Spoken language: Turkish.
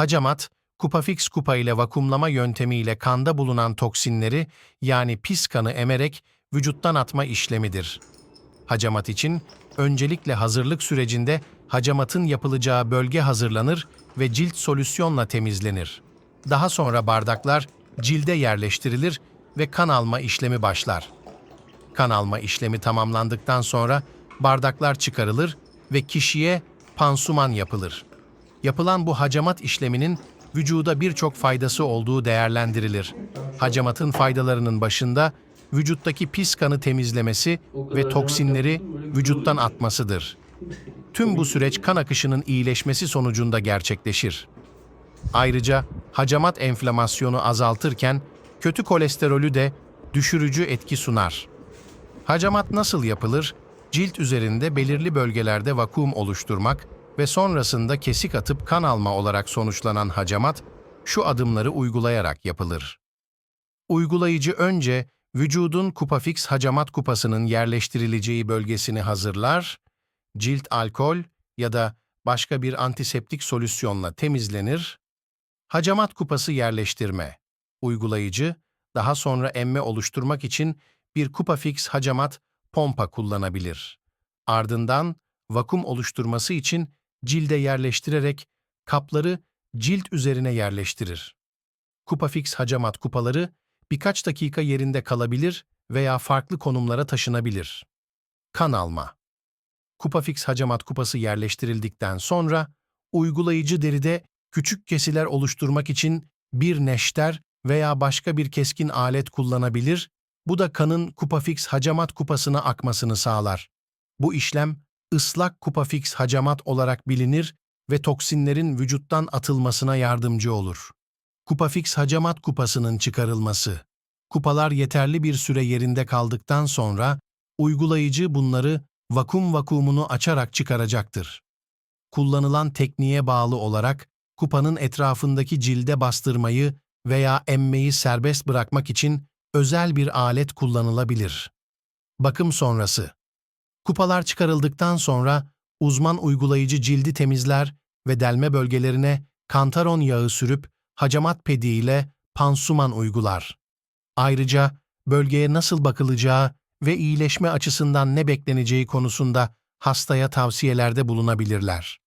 Hacamat, kupafix kupa ile vakumlama yöntemiyle kanda bulunan toksinleri yani pis kanı emerek vücuttan atma işlemidir. Hacamat için öncelikle hazırlık sürecinde hacamatın yapılacağı bölge hazırlanır ve cilt solüsyonla temizlenir. Daha sonra bardaklar cilde yerleştirilir ve kan alma işlemi başlar. Kan alma işlemi tamamlandıktan sonra bardaklar çıkarılır ve kişiye pansuman yapılır. Yapılan bu hacamat işleminin vücuda birçok faydası olduğu değerlendirilir. Hacamatın faydalarının başında vücuttaki pis kanı temizlemesi ve toksinleri vücuttan atmasıdır. Tüm bu süreç kan akışının iyileşmesi sonucunda gerçekleşir. Ayrıca hacamat enflamasyonu azaltırken kötü kolesterolü de düşürücü etki sunar. Hacamat nasıl yapılır? Cilt üzerinde belirli bölgelerde vakum oluşturmak ve sonrasında kesik atıp kan alma olarak sonuçlanan hacamat şu adımları uygulayarak yapılır. Uygulayıcı önce vücudun kupafix hacamat kupasının yerleştirileceği bölgesini hazırlar, cilt alkol ya da başka bir antiseptik solüsyonla temizlenir, hacamat kupası yerleştirme. Uygulayıcı, daha sonra emme oluşturmak için bir kupafix hacamat pompa kullanabilir. Ardından vakum oluşturması için cilde yerleştirerek kapları cilt üzerine yerleştirir. Kupafix hacamat kupaları birkaç dakika yerinde kalabilir veya farklı konumlara taşınabilir. Kan alma. Kupafix hacamat kupası yerleştirildikten sonra uygulayıcı deride küçük kesiler oluşturmak için bir neşter veya başka bir keskin alet kullanabilir, bu da kanın kupafix hacamat kupasına akmasını sağlar. Bu işlem ıslak kupafix hacamat olarak bilinir ve toksinlerin vücuttan atılmasına yardımcı olur. Kupafix hacamat kupasının çıkarılması. Kupalar yeterli bir süre yerinde kaldıktan sonra uygulayıcı bunları vakum vakumunu açarak çıkaracaktır. Kullanılan tekniğe bağlı olarak kupanın etrafındaki cilde bastırmayı veya emmeyi serbest bırakmak için özel bir alet kullanılabilir. Bakım sonrası. Kupalar çıkarıldıktan sonra uzman uygulayıcı cildi temizler ve delme bölgelerine kantaron yağı sürüp hacamat pedi ile pansuman uygular. Ayrıca bölgeye nasıl bakılacağı ve iyileşme açısından ne bekleneceği konusunda hastaya tavsiyelerde bulunabilirler.